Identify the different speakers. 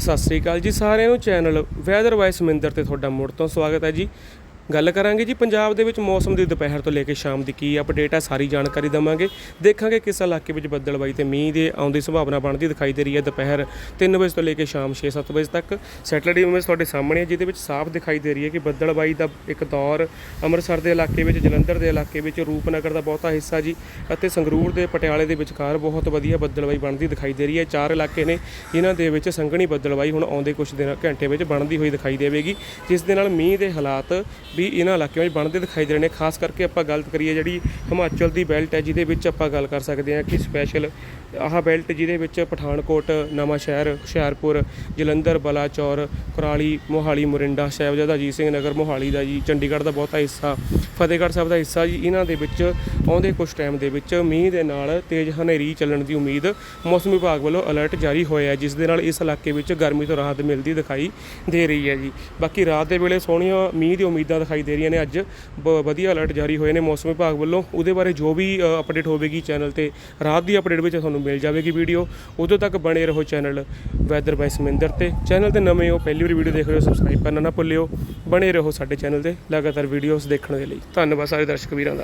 Speaker 1: ਸਤਿ ਸ੍ਰੀ ਅਕਾਲ ਜੀ ਸਾਰਿਆਂ ਨੂੰ। ਚੈਨਲ ਵੈਦਰ ਵਾਈਸ ਮਿੰਦਰ ਤੇ ਤੁਹਾਡਾ ਮੁੜ ਤੋਂ ਸਵਾਗਤ ਹੈ ਜੀ। ਗੱਲ ਕਰਾਂਗੇ ਜੀ, ਪੰਜਾਬ ਦੇ ਵਿੱਚ ਮੌਸਮ ਦੀ ਦੁਪਹਿਰ ਤੋਂ ਲੈ ਕੇ ਸ਼ਾਮ ਦੀ ਕੀ ਅਪਡੇਟ ਹੈ ਸਾਰੀ ਜਾਣਕਾਰੀ ਦਵਾਂਗੇ। ਦੇਖਾਂਗੇ ਕਿਸ ਇਲਾਕੇ ਵਿੱਚ ਬੱਦਲਬਾਈ ਤੇ ਮੀਂਹ ਦੇ ਆਉਣ ਦੀ ਸੰਭਾਵਨਾ ਬਣਦੀ ਦਿਖਾਈ ਦੇ ਰਹੀ ਹੈ ਦੁਪਹਿਰ 3 ਵਜੇ ਤੋਂ ਲੈ ਕੇ ਸ਼ਾਮ 6-7 ਵਜੇ ਤੱਕ। ਸੈਟਰਡੇ ਇਮੇਜ ਤੁਹਾਡੇ ਸਾਹਮਣੇ ਹੈ, ਜਿਹਦੇ ਵਿੱਚ ਸਾਫ਼ ਦਿਖਾਈ ਦੇ ਰਹੀ ਹੈ ਕਿ ਬੱਦਲਬਾਈ ਦਾ ਇੱਕ ਦੌਰ ਅੰਮ੍ਰਿਤਸਰ ਦੇ ਇਲਾਕੇ ਵਿੱਚ, ਜਲੰਧਰ ਦੇ ਇਲਾਕੇ ਵਿੱਚ, ਰੂਪਨਗਰ ਦਾ ਬਹੁਤਾ ਹਿੱਸਾ ਜੀ, ਅਤੇ ਸੰਗਰੂਰ ਦੇ ਪਟਿਆਲੇ ਦੇ ਵਿਚਕਾਰ ਬਹੁਤ ਵਧੀਆ ਬੱਦਲਬਾਈ ਬਣਦੀ ਦਿਖਾਈ ਦੇ ਰਹੀ ਹੈ। ਚਾਰ ਇਲਾਕੇ ਨੇ ਜਿਨ੍ਹਾਂ ਦੇ ਵਿੱਚ ਸੰਘਣੀ ਬੱਦਲਬਾਈ ਹੁਣ ਆਉਂਦੇ ਕੁਝ ਦਿਨ ਘੰਟੇ ਵਿੱਚ ਬਣਦੀ ਹੋਈ ਦਿਖਾਈ ਦੇਵੇਗੀ, ਜਿਸ ਦੇ ਨਾਲ ਮੀਂਹ ਦੇ ਹਾਲਾਤ ਵੀ ਇਹਨਾਂ ਇਲਾਕਿਆਂ ਵਿੱਚ ਬਣਦੇ ਦਿਖਾਈ ਦੇ ਰਹੇ ਨੇ। ਖਾਸ ਕਰਕੇ ਆਪਾਂ ਗੱਲ ਕਰੀਏ ਜਿਹੜੀ ਹਿਮਾਚਲ ਦੀ ਬੈਲਟ ਹੈ, ਜਿਹਦੇ ਵਿੱਚ ਆਪਾਂ ਗੱਲ ਕਰ ਸਕਦੇ ਹਾਂ ਕਿ ਸਪੈਸ਼ਲ ਆਹ ਬੈਲਟ ਜਿਹਦੇ ਵਿੱਚ ਪਠਾਨਕੋਟ ਨਵਾਂ ਸ਼ਹਿਰ ਹੁਸ਼ਿਆਰਪੁਰ, ਜਲੰਧਰ, ਬਲਾਚੌਰ, ਕੁਰਾਲੀ, ਮੋਹਾਲੀ, ਮੁਰਿੰਡਾ, ਸਾਹਿਬਜ਼ਾਦਾ ਅਜੀਤ ਸਿੰਘ ਨਗਰ, ਮੋਹਾਲੀ ਦਾ ਜੀ, ਚੰਡੀਗੜ੍ਹ ਦਾ ਬਹੁਤਾ ਹਿੱਸਾ, ਫਤਿਹਗੜ੍ਹ ਸਾਹਿਬ ਦਾ ਹਿੱਸਾ ਜੀ, ਇਹਨਾਂ ਦੇ ਵਿੱਚ ਆਉਂਦੇ ਕੁਝ ਟਾਈਮ ਦੇ ਵਿੱਚ ਮੀਂਹ ਦੇ ਨਾਲ ਤੇਜ਼ ਹਨੇਰੀ ਚੱਲਣ ਦੀ ਉਮੀਦ ਮੌਸਮ ਵਿਭਾਗ ਵੱਲੋਂ ਅਲਰਟ ਜਾਰੀ ਹੋਇਆ ਹੈ, ਜਿਸ ਦੇ ਨਾਲ ਇਸ ਇਲਾਕੇ ਵਿੱਚ ਗਰਮੀ ਤੋਂ ਰਾਹਤ ਮਿਲਦੀ ਦਿਖਾਈ ਦੇ ਰਹੀ ਹੈ ਜੀ। ਬਾਕੀ ਰਾਤ ਦੇ ਵੇਲੇ ਸੋਹਣੀਆਂ ਮੀਂਹ ਦੀ ਉਮੀਦਾਂ ਦਿਖਾਈ ਦੇ ਰਹੀਆਂ ਨੇ। ਅੱਜ ਬ- ਵਧੀਆ ਅਲਰਟ ਜਾਰੀ ਹੋਏ ਨੇ ਮੌਸਮ ਵਿਭਾਗ ਵੱਲੋਂ। ਉਹਦੇ ਬਾਰੇ ਜੋ ਵੀ ਅਪਡੇਟ ਹੋਵੇਗੀ ਚੈਨਲ ਤੇ, ਰਾਤ ਦੀ ਅਪਡੇਟ ਵਿੱਚ ਤੁਹਾਨੂੰ ਮਿਲ ਜਾਵੇਗੀ ਵੀਡੀਓ ਉਦੋਂ ਤੱਕ ਬਣੇ ਰਹੋ ਚੈਨਲ ਵੈਦਰ ਬਾਈ ਸਮਿੰਦਰ ਤੇ। ਚੈਨਲ ਤੇ ਨਵੇਂ ਹੋ, ਪਹਿਲੀ ਵਾਰੀ ਵੀਡੀਓ ਦੇਖ ਰਹੇ ਹੋ ਸਬਸਕ੍ਰਾਈਬ ਕਰਨਾ ਨਾ ਭੁੱਲਿਓ। ਬਣੇ ਰਹੋ ਸਾਡੇ ਚੈਨਲ ਤੇ, ਲਗਾਤਾਰ ਵੀਡੀਓਜ਼ ਦੇਖਣ ਦੇ ਲਈ। ਧੰਨਵਾਦ ਸਾਰੇ ਦਰਸ਼ਕ ਵੀਰਾਂ ਦਾ।